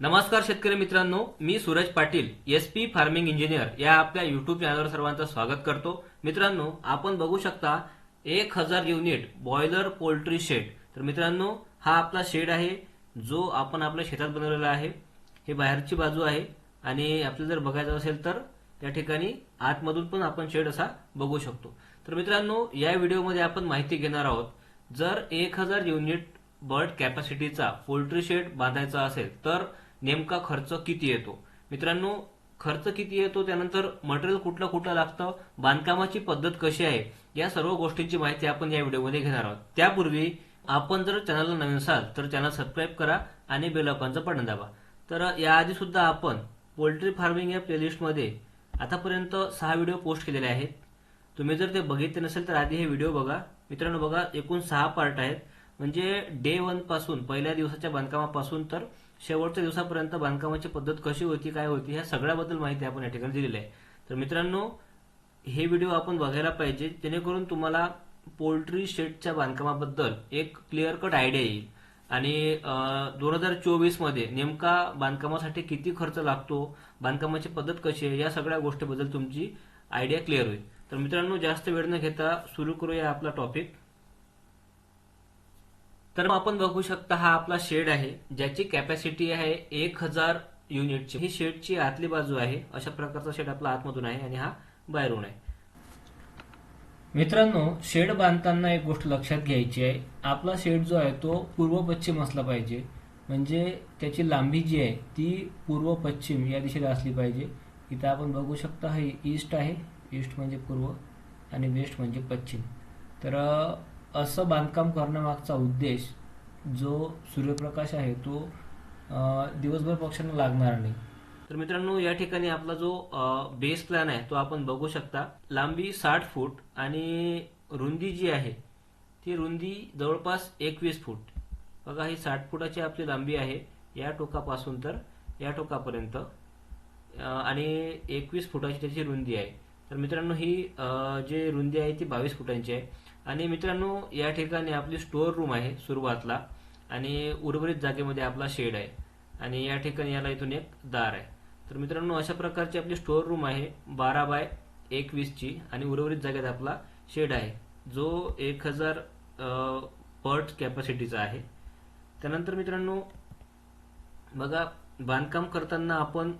नमस्कार शेतकरी मित्रांनो मी Suraj Patil S P farming engineer या आपल्या युट्यूब चॅनलवर सर्वांचं स्वागत करतो. मित्रांनो आपण बघू शकता एक हजार युनिट बॉयलर पोल्ट्री शेड तर मित्रांनो हा आपला शेड आहे जो आपण आपल्या शेतात बनवलेला आहे. हे बाहेरची बाजू आहे आणि आपल्याला जर बघायचं असेल तर त्या ठिकाणी आतमधून पण आपण शेड असा बघू शकतो. तर मित्रांनो या व्हिडिओमध्ये आपण माहिती घेणार आहोत जर एक हजार युनिट बर्ड कॅपॅसिटीचा पोल्ट्री शेड बांधायचा असेल तर नेमका खर्च किती येतो? मित्रांनो खर्च किती येतो? त्यानंतर मटेरियल कुठलं कुठलं लागतं? बांधकामाची पद्धत कशी आहे? या सर्व गोष्टींची माहिती आपण या व्हिडिओमध्ये घेणार आहोत. त्यापूर्वी आपण जर चॅनलला नवीन असाल तर चॅनल सबस्क्राईब करा आणि बेल आयकॉनचं बटन दाबा. तर याआधी सुद्धा आपण पोल्ट्री फार्मिंग या प्लेलिस्टमध्ये आतापर्यंत सहा व्हिडिओ पोस्ट केलेले आहेत. तुम्ही जर ते बघितले नसेल तर आधी हे व्हिडिओ बघा. मित्रांनो बघा एकूण सहा पार्ट आहेत. म्हणजे डे वनपासून पहिल्या दिवसाच्या बांधकामापासून तर शेवटच्या दिवसापर्यंत बांधकामाची पद्धत कशी होती काय होती ह्या सगळ्याबद्दल माहिती आपण या ठिकाणी दिलेली आहे. तर मित्रांनो हे व्हिडिओ आपण बघायला पाहिजे जेणेकरून तुम्हाला पोल्ट्री शेडच्या बांधकामाबद्दल एक क्लिअर कट आयडिया येईल. आणि दोन हजार चोवीसमध्ये नेमका बांधकामासाठी किती खर्च लागतो बांधकामाची पद्धत कशी आहे या सगळ्या गोष्टीबद्दल तुमची आयडिया क्लिअर होईल. तर मित्रांनो जास्त वेळ न घेता सुरू करूया आपला टॉपिक तर मग आपण बघू शकता हा आपला शेड आहे ज्याची कॅपॅसिटी आहे एक हजार युनिटची ही शेडची आतली बाजू आहे अशा प्रकारचा शेड आपला आतमधून आहे आणि हा बाहेरून आहे. मित्रांनो शेड बांधताना एक गोष्ट लक्षात घ्यायची आहे. आपला शेड जो आहे तो पूर्व पश्चिम असला पाहिजे. म्हणजे त्याची लांबी जी आहे ती पूर्व पश्चिम या दिशेला असली पाहिजे. इथं आपण बघू शकता हे ईस्ट आहे. ईस्ट म्हणजे पूर्व आणि वेस्ट म्हणजे पश्चिम. तर असं बांधकाम करण्यामागचा उद्देश जो सूर्यप्रकाश आहे तो दिवसभर पक्ष्यांना लागणार नाही. तर मित्रांनो या ठिकाणी आपला जो बेस प्लॅन आहे तो आपण बघू शकता. लांबी साठ फूट आणि रुंदी जी आहे ती रुंदी जवळपास एकवीस फूट. बघा ही साठ फुटाची आपली लांबी आहे. या टोकापासून तर या टोकापर्यंत. आणि एकवीस फुटाची त्याची रुंदी आहे. तर मित्रांनो ही जी रुंदी आहे ती बावीस फुटांची आहे. आणि मित्रांनो या ठिकाणी आपली स्टोअर रूम आहे सुरुवातला आणि उर्वरित जागेमध्ये आपला शेड आहे आणि या ठिकाणी याला इथून एक दार आहे. तर मित्रांनो अशा प्रकारची आपली स्टोअर रूम आहे बारा बाय एकवीसची आणि उर्वरित जागेत आपला शेड आहे जो एक हजार पर्ट कॅपॅसिटीचा आहे. त्यानंतर मित्रांनो बघा बांधकाम करताना आपण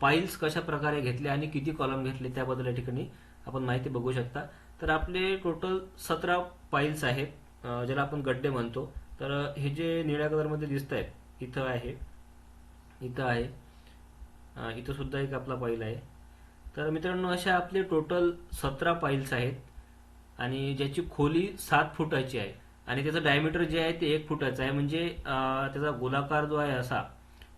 पाईल्स कशा प्रकारे घेतले आणि किती कॉलम घेतले त्याबद्दल या ठिकाणी आपण माहिती बघू शकता. तर आपले टोटल सतरा पाईल्स आहेत ज्याला आपण गड्डे म्हणतो. तर हे जे निळ्या कलरमध्ये दिसत आहेत इथं आहे इथं आहे इथं सुद्धा एक आपला पाईल आहे. तर मित्रांनो अशा आपले टोटल सतरा पाईल्स आहेत आणि ज्याची खोली सात फुटाची आहे. आणि त्याचं डायमीटर जे आहे ते एक फुटाचं आहे. म्हणजे त्याचा गोलाकार जो आहे असा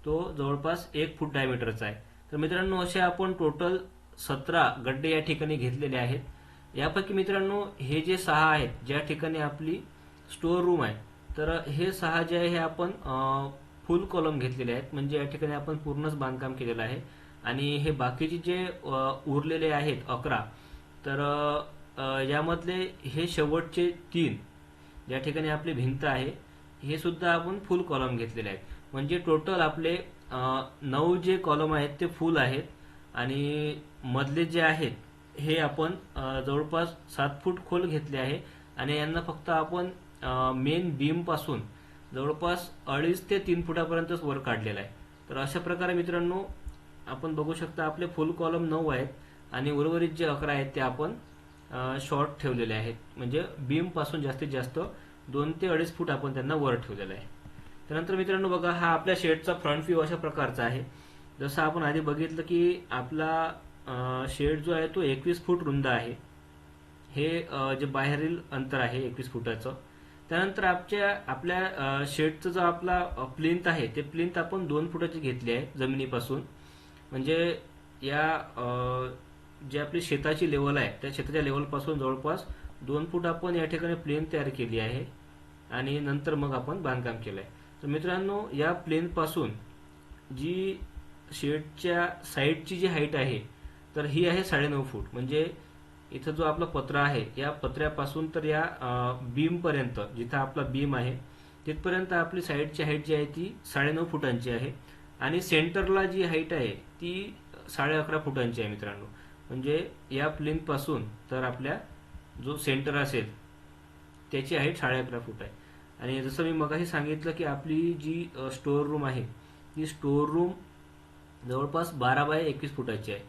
तो जवळपास एक फूट डायमीटरचा आहे. तर मित्रांनो असे आपण टोटल सतरा गड्डे या ठिकाणी घेतलेले आहेत. यापैकी मित्रांनो हे जे सहा आहेत ज्या ठिकाणी आपली स्टोअर रूम आहे तर हे सहा जे आहे हे आपण फुल कॉलम घेतलेले आहेत. म्हणजे या ठिकाणी आपण पूर्णच बांधकाम केलेलं आहे. आणि हे बाकीचे जे उरलेले आहेत अकरा तर यामधले हे शेवटचे तीन ज्या ठिकाणी आपली भिंत आहे हे सुद्धा आपण फुल कॉलम घेतलेले आहेत. म्हणजे टोटल आपले नऊ जे कॉलम आहेत ते फुल आहेत. आणि मधले जे आहेत हे आपण जवळपास सात फूट खोल घेतले आहे आणि यांना फक्त आपण मेन बीमपासून जवळपास अडीच ते तीन फुटापर्यंतच वर काढलेला आहे. तर अशा प्रकारे मित्रांनो आपण बघू शकता आपले फुल कॉलम नऊ आहेत आणि उर्वरित जे अकरा आहेत ते आपण शॉर्ट ठेवलेले आहेत. म्हणजे बीमपासून जास्तीत जास्त दोन ते अडीच फूट आपण त्यांना वर ठेवलेलं आहे. त्यानंतर मित्रांनो बघा हा आपल्या शेडचा फ्रंट व्ह्यू अशा प्रकारचा आहे. जसं आपण आधी बघितलं की आपला शेड जो आहे तो एकवीस फूट रुंद आहे. हे जे बाहेरील अंतर आहे एकवीस फुटाचं. त्यानंतर आपल्या आपल्या शेडचं जो आपला प्लिंथ आहे ते प्लिंथ आपण दोन फुटाची घेतली आहे जमिनीपासून. म्हणजे या जे आपली शेताची लेवल आहे त्या शेताच्या लेवलपासून जवळपास दोन फूट आपण या ठिकाणी प्लेन तयार केली आहे आणि नंतर मग आपण बांधकाम केलं आहे तर मित्रांनो या प्लेनपासून जी शेडच्या साईडची जी हाईट आहे तर ही आहे साडेनऊ फूट. म्हणजे इथं जो आपला पत्रा आहे या पत्र्यापासून तर या बीमपर्यंत जिथं आपला बीम आहे तिथपर्यंत आपली साईडची हाईट जी आहे ती साडेनऊ फुटांची आहे. आणि सेंटरला जी हाईट आहे ती साडे अकरा फुटांची आहे मित्रांनो. म्हणजे या प्लिनपासून तर आपल्या जो सेंटर असेल त्याची हाईट साडे अकरा फूट आहे. आणि जसं मी मगाशी सांगितलं की आपली जी स्टोअर रूम आहे ती स्टोअर रूम जवळपास बारा बाय एकवीस फुटाची आहे.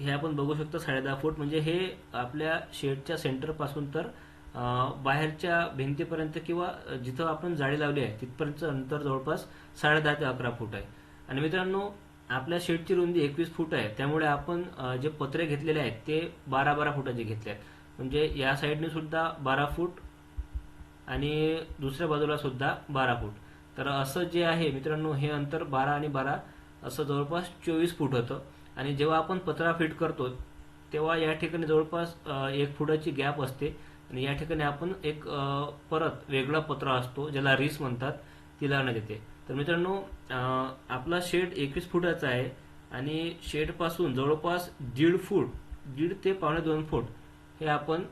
हे आपण बघू शकतो साडे दहा फूट. म्हणजे हे आपल्या शेडच्या सेंटरपासून तर बाहेरच्या भिंतीपर्यंत किंवा जिथं आपण जाळी लावली आहे तिथपर्यंत अंतर जवळपास साडे दहा ते अकरा फूट आहे. आणि मित्रांनो आपल्या शेडची रुंदी एकवीस फूट आहे. त्यामुळे आपण जे पत्रे घेतलेले आहेत ते बारा बारा फुटाचे घेतले आहेत. म्हणजे या साईडने सुद्धा बारा फूट आणि दुसऱ्या बाजूला सुद्धा बारा फूट. तर असं जे आहे मित्रांनो हे अंतर बारा आणि बारा असं जवळपास चोवीस फूट होतं. आणि जेव्हा आपण पत्रा फिट करतो तेव्हा या ठिकाणी जवळपास एक फुटाची गॅप असते. आणि या ठिकाणी आपण एक परत वेगळा पत्रा असतो ज्याला रीस म्हणतात ती लावण्यात येते. तर मित्रांनो आपला शेड एकवीस फुटाचा आहे आणि शेडपासून जवळपास दीड फूट दीड ते पावणे दोन फूट हे आपण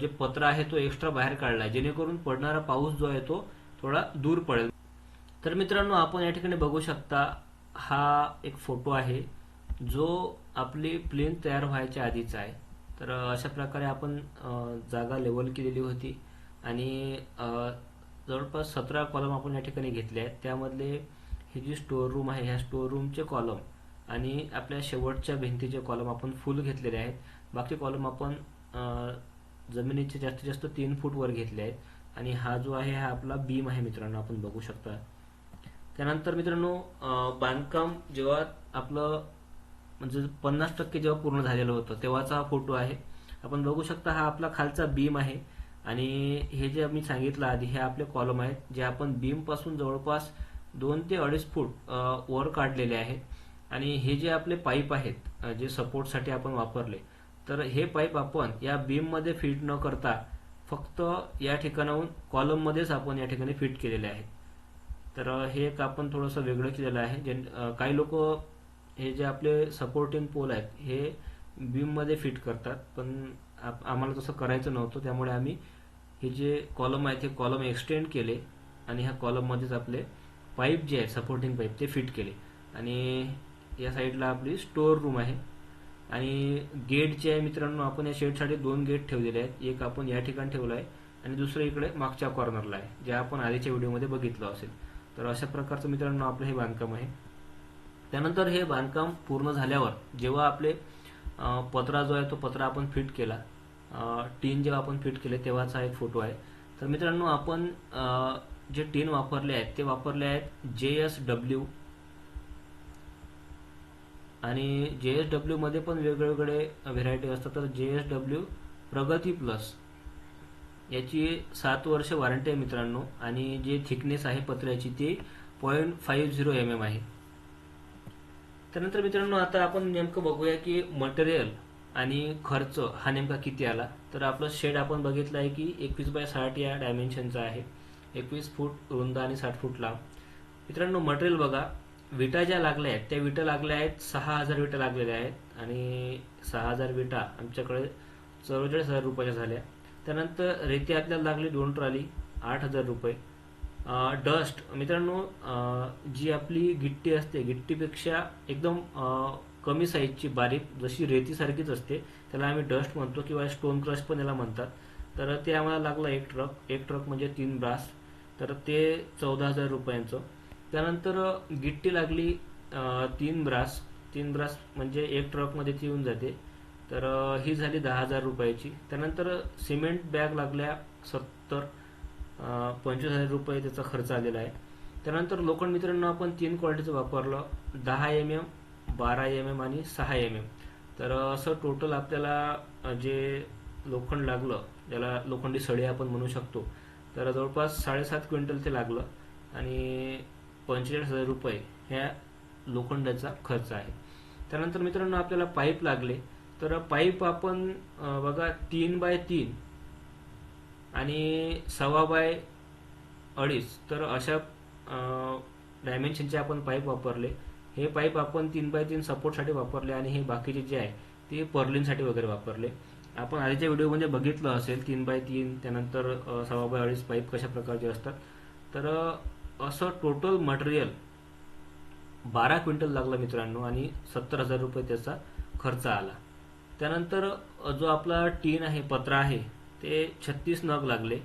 जे पत्र आहे तो एक्स्ट्रा बाहेर काढला आहे जेणेकरून पडणारा पाऊस जो आहे तो थोडा दूर पडेल. तर मित्रांनो आपण या ठिकाणी बघू शकता हा एक फोटो आहे. जो आपली प्लेन तयार व्हायच्या आधीचा आहे तर अशा प्रकारे आपण जागा लेवल केलेली होती. आणि जवळपास सतरा कॉलम आपण या ठिकाणी घेतले आहेत. त्यामधले हे जी स्टोअर रूम आहे ह्या स्टोअर रूमचे कॉलम आणि आपल्या शेवटच्या भिंतीचे कॉलम आपण फुल घेतलेले आहेत. बाकी कॉलम आपण जमिनीचे जास्तीत जास्त तीन फूट वर घेतले आहेत. आणि हा जो आहे हा आपला बीम आहे मित्रांनो आपण बघू शकता. त्यानंतर मित्रांनो बांधकाम जेव्हा आपलं म्हणजे पन्नास टक्के जेव्हा पूर्ण झालेलं होतं तेव्हाचा हा फोटो आहे. आपण बघू शकता हा आपला खालचा बीम आहे. आणि हे जे मी सांगितलं आधी हे आपले कॉलम आहेत जे आपण बीमपासून जवळपास दोन ते अडीच फूट वर काढलेले आहेत. आणि हे जे आपले पाईप आहेत जे सपोर्टसाठी आपण वापरले तर हे पाईप आपण या बीममध्ये फिट न करता फक्त या ठिकाणाहून कॉलम मध्येच आपण या ठिकाणी फिट केलेले आहेत तर हे एक आपण थोडंसं वेगळं केलेलं आहे. जे काही लोक हे जे आपले सपोर्टिंग पोल आहेत हे बीममध्ये फिट करतात. पण आप- आम्हाला तसं करायचं नव्हतं. त्यामुळे आम्ही हे जे कॉलम आहेत हे कॉलम एक्सटेंड केले आणि ह्या कॉलममध्येच आपले पाईप जे आहेत सपोर्टिंग पाईप ते फिट केले. आणि या साईडला आपली स्टोअर रूम आहे. आणि गेट जे आहे मित्रांनो आपण या शेडसाठी दोन गेट ठेवलेले आहेत. एक आपण या ठिकाणी ठेवलं आहे आणि दुसरं इकडे मागच्या कॉर्नरला आहे जे आपण आधीच्या व्हिडिओमध्ये बघितलं असेल. तर अशा प्रकारचं मित्रांनो आपलं हे बांधकाम आहे. त्यानंतर हे बांधकाम पूर्ण झाल्यावर जेव्हा आपले पत्रा जो आहे तो पत्रा आपण फिट केला टीन जेव्हा आपण फिट केले तेव्हाचा एक फोटो आहे. तर मित्रांनो आपण जे टीन वापरले आहेत ते वापरले आहेत जे एस डब्ल्यू. आणि जे एस डब्ल्यू मध्ये पण वेगवेगळे व्हेरायटी असतात. तर जे एस डब्ल्यू प्रगती प्लस याची सात वर्ष वॉरंटी आहे मित्रांनो. आणि जे थिकनेस आहे पत्र्याची ती point five zero M M आहे. त्यानंतर मित्रांनो आता आपण नेमकं बघूया की मटेरियल आणि खर्च हा नेमका किती आला. तर आपलं शेड आपण बघितलं आहे की एकवीस बाय साठ या डायमेन्शनचा आहे. एकवीस फूट रुंद आणि साठ फूट लांब. मित्रांनो मटेरियल बघा. विटा ज्या लागल्या आहेत त्या विटा लागल्या आहेत सहा हजार विटा लागलेल्या आहेत आणि सहा हजार विटा आमच्याकडे चव्वेचाळीस हजार रुपयाच्या झाल्या. त्यानंतर रेती आपल्याला लागली दोन ट्रॉली आठ हजार रुपये. डस्ट मित्रांनो जी आपली गिट्टी असते गिट्टीपेक्षा एकदम कमी साईजची बारीक जशी रेतीसारखीच असते त्याला आम्ही डस्ट म्हणतो किंवा स्टोन क्रश पण याला म्हणतात. तर ते आम्हाला लागलं एक ट्रक एक ट्रक म्हणजे तीन ब्रास तर ते चौदा हजार रुपयांचं. त्यानंतर गिट्टी लागली तीन ब्रास तीन ब्रास म्हणजे एक ट्रकमध्ये ती येऊन जाते. तर ही झाली दहा हजार रुपयाची. त्यानंतर सिमेंट बॅग लागल्या सत्तर. पंचवीस हजार रुपये त्याचा खर्च आलेला आहे. त्यानंतर लोखंड मित्रांनो आपण तीन क्वालिटीचं वापरलं. दहा एम एम बारा एम एम आणि सहा एम एम तर असं टोटल आपल्याला जे लोखंड लागलं ज्याला लोखंडी सळी आपण म्हणू शकतो तर जवळपास साडेसात क्विंटल ते लागलं आणि पंचेचाळीस हजार रुपये ह्या लोखंडाचा खर्च आहे. त्यानंतर मित्रांनो आपल्याला पाईप लागले. तर पाईप आपण बघा तीन बाय तीन आणि सव्वा बाय अडीच तर अशा डायमेन्शनचे आपण पाईप वापरले. हे पाईप आपण तीन बाय तीन सपोर्टसाठी वापरले आणि हे बाकीचे जे आहे ते पर्लिनसाठी वगैरे वापरले. आपण आधीच्या व्हिडिओमध्ये बघितलं असेल तीन बाय तीन त्यानंतर सव्वा बाय अडीच पाईप कशा प्रकारचे असतात. तर असं टोटल मटेरियल बारा क्विंटल लागला मित्रांनो आणि सत्तर हजार रुपये त्याचा खर्च आला. त्यानंतर जो आपला टीन आहे पत्रा आहे ते छत्तीस नग लागले.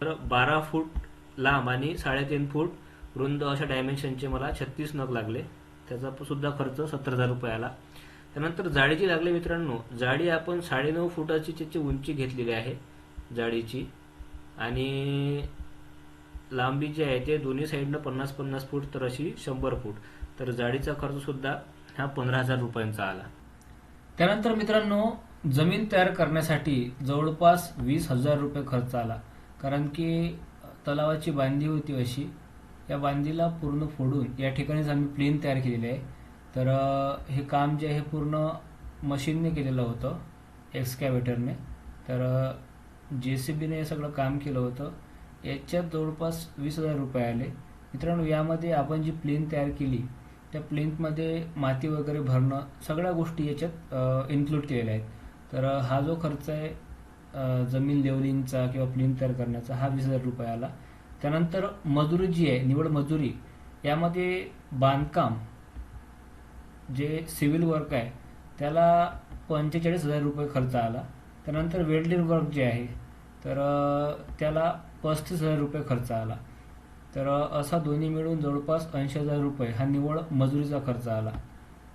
तर बारा फूट लांब आणि साडेतीन फूट रुंद अशा डायमेन्शनचे मला छत्तीस नग लागले. त्याचा सुद्धा खर्च सत्तर हजार रुपये आला. त्यानंतर जाळीची लागले मित्रांनो. जाळी आपण साडेनऊ फुटाची त्याची उंची घेतलेली आहे. जाळीची आणि लांबी जी आहे ते दोन्ही साईडनं पन्नास पन्नास फूट तर अशी शंभर फूट. तर जाळीचा खर्च सुद्धा हा पंधरा हजार रुपयांचा आला. त्यानंतर मित्रांनो जमीन तयार करण्यासाठी जवळपास वीस हजार रुपये खर्च आला. कारण की तलावाची बांधी होती अशी. या बांधीला पूर्ण फोडून या ठिकाणीच आम्ही प्लेन तयार केलेले आहे. तर हे काम जे आहे पूर्ण मशीनने केलेलं होतं एक्सकॅव्हेटरने. तर जे सी बीने हे सगळं काम केलं होतं. याच्यात जवळपास वीस हजार रुपये आले. मित्रांनो यामध्ये आपण जी प्लेन तयार केली त्या प्लेनमध्ये माती वगैरे भरणं सगळ्या गोष्टी याच्यात इन्क्लूड केलेल्या आहेत. तर हा जो खर्च आहे जमीन लेवलिंगचा किंवा प्लेन तयार करण्याचा हा वीस हजार रुपये आला. त्यानंतर मजुरी जी आहे निवड मजुरी यामध्ये बांधकाम जे सिव्हिल वर्क आहे त्याला पंचेचाळीस हजार रुपये खर्च आला. त्यानंतर वेल्डिंग वर्क जे आहे तर त्याला पस्तीस हजार रुपये खर्च आला. तर असा दोन्ही मिळून जवळपास ऐंशी हजार रुपये हा निवड मजुरीचा खर्च आला.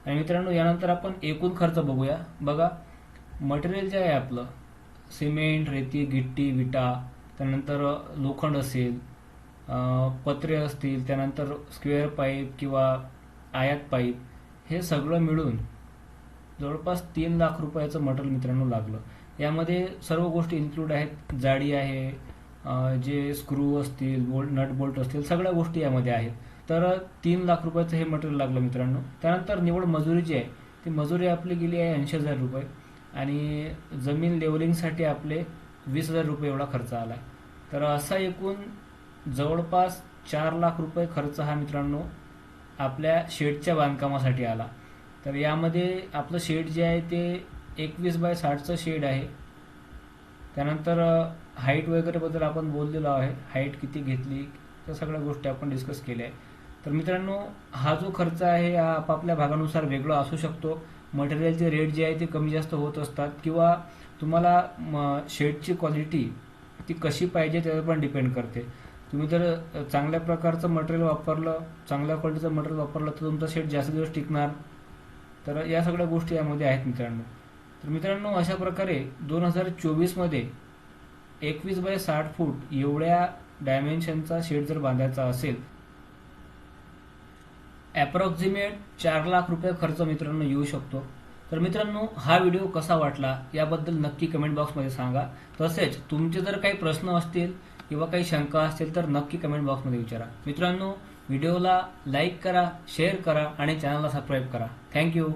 आणि मित्रांनो यानंतर आपण एकूण खर्च बघूया. बघा मटेरियल जे आहे आपलं. सिमेंट रेती गिट्टी विटा त्यानंतर लोखंड असेल पत्रे असतील त्यानंतर स्क्वेअर पाईप किंवा आयात पाईप हे सगळं मिळून जवळपास तीन लाख रुपयाचं मटेरियल मित्रांनो लागलं. यामध्ये सर्व गोष्टी इन्क्लूड आहेत. जाडी आहे जे स्क्रू असतील बोल्ट नट बोल्ट असतील सगळ्या गोष्टी यामध्ये आहेत. तर तीन लाख रुपयाचं हे मटेरियल लागलं मित्रांनो. त्यानंतर निवड मजुरी जी आहे. ती मजुरी आपली गेली आहे ऐंशी हजार रुपये. आणि जमीन लेवलिंगसाठी आपले वीस हजार रुपये एवढा खर्च आला तर असा एकूण जवळपास चार लाख रुपये खर्च हा मित्रांनो आपल्या शेडच्या बांधकामासाठी आला. तर यामध्ये आपलं शेड जे आहे ते एकवीस बाय साठचं शेड आहे. त्यानंतर हाईट वगैरेबद्दल आपण बोललेलो आहे. हाईट किती घेतली त्या सगळ्या गोष्टी आपण डिस्कस केल्या आहे तर मित्रांनो हा जो खर्च आहे हा आपापल्या भागानुसार वेगळा असू शकतो. मटेरियलचे रेट जे आहे ते कमी जास्त होत असतात किंवा तुम्हाला म, शेडची क्वालिटी ती कशी पाहिजे त्यावर पण डिपेंड करते. तुम्ही जर चांगल्या प्रकारचं मटेरियल वापरलं चांगल्या क्वालिटीचं मटेरियल वापरलं तर तुमचा शेड जास्त दिवस टिकणार. तर या सगळ्या गोष्टी यामध्ये आहेत मित्रांनो. तर मित्रांनो अशा प्रकारे दोन हजार चोवीसमध्ये एकवीस बाय साठ फूट एवढ्या डायमेन्शनचा शेड जर बांधायचा असेल ॲप्रॉक्झिमेट चार लाख रुपये खर्च मित्रांनो येऊ शकतो. तर मित्रांनो हा व्हिडिओ कसा वाटला याबद्दल नक्की कमेंट बॉक्समध्ये सांगा. तसेच तुमचे जर काही प्रश्न असतील किंवा काही शंका असतील तर नक्की कमेंट बॉक्समध्ये विचारा. मित्रांनो व्हिडिओला लाईक करा शेअर करा आणि चॅनलला सबस्क्राईब करा. थँक्यू